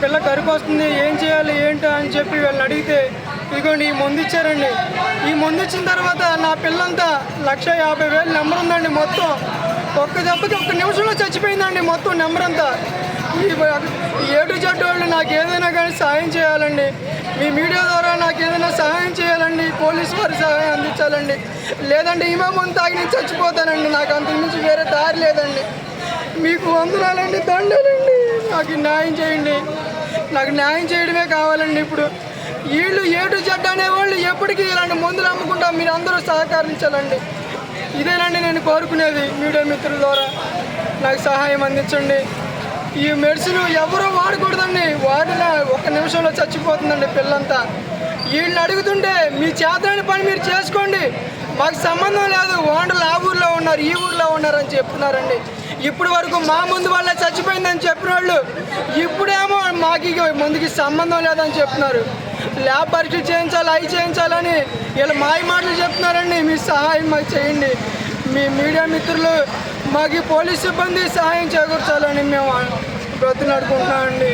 పిల్ల కరుకు వస్తుంది ఏం చేయాలి ఏంటో అని చెప్పి వీళ్ళని అడిగితే ఇదిగోండి ఈ మందు ఇచ్చారండి. ఈ మందు ఇచ్చిన తర్వాత నా పిల్లంతా లక్ష యాభై వేలు నెంబర్ ఉందండి మొత్తం. ఒక్క దెబ్బకి ఒక్క నిమిషంలో చచ్చిపోయిందండి మొత్తం నెంబర్ అంతా. ఈ ఏడు జట్టు వాళ్ళు నాకు ఏదైనా కానీ సహాయం చేయాలండి. మీ మీడియా ద్వారా నాకు ఏదైనా సహాయం చేయాలండి పోలీసు వారి సహాయం అందించాలండి. లేదంటే ఈమె ముందు తాగి నేను చచ్చిపోతానండి. నాకు అంతకుమించి వేరే దారి లేదండి. మీకు వందనాలండి దండాలండి. నాకు న్యాయం చేయండి. నాకు న్యాయం చేయడమే కావాలండి ఇప్పుడు. వీళ్ళు ఏటు జడ్డు అనేవాళ్ళు ఎప్పటికీ ఇలాంటి మందులు అమ్ముకుంటా మీరు అందరూ సహకరించాలండి. ఇదేనండి నేను కోరుకునేది మీడియా మిత్రుల ద్వారా. నాకు సహాయం అందించండి. ఈ మెడిసిన్ ఎవరూ వాడకూడదండి. వాడిన ఒక నిమిషంలో చచ్చిపోతుందండి పిల్లంతా. వీళ్ళని అడుగుతుంటే మీ చేతని పని మీరు చేసుకోండి. మాకు సంబంధం లేదు. ఓనర్లు ఆ ఊర్లో ఉన్నారు ఈ ఊర్లో ఉన్నారని చెప్తున్నారండి. ఇప్పుడు వరకు మా ముందు వాళ్ళే చచ్చిపోయిందని చెప్పిన వాళ్ళు ఇప్పుడేమో మాకు ముందుకి సంబంధం లేదని చెప్తున్నారు ల్యాబ్ పరీక్ష చేయించాలి అవి చేయించాలని వీళ్ళు మాయ మాటలు చెప్తున్నారండి. మీ సహాయం మాకు చేయండి. మీ మీడియా మిత్రులు మాకు పోలీస్ సిబ్బంది సహాయం చేకూర్చాలని మేము బ్రతులాడుకుంటున్నామండి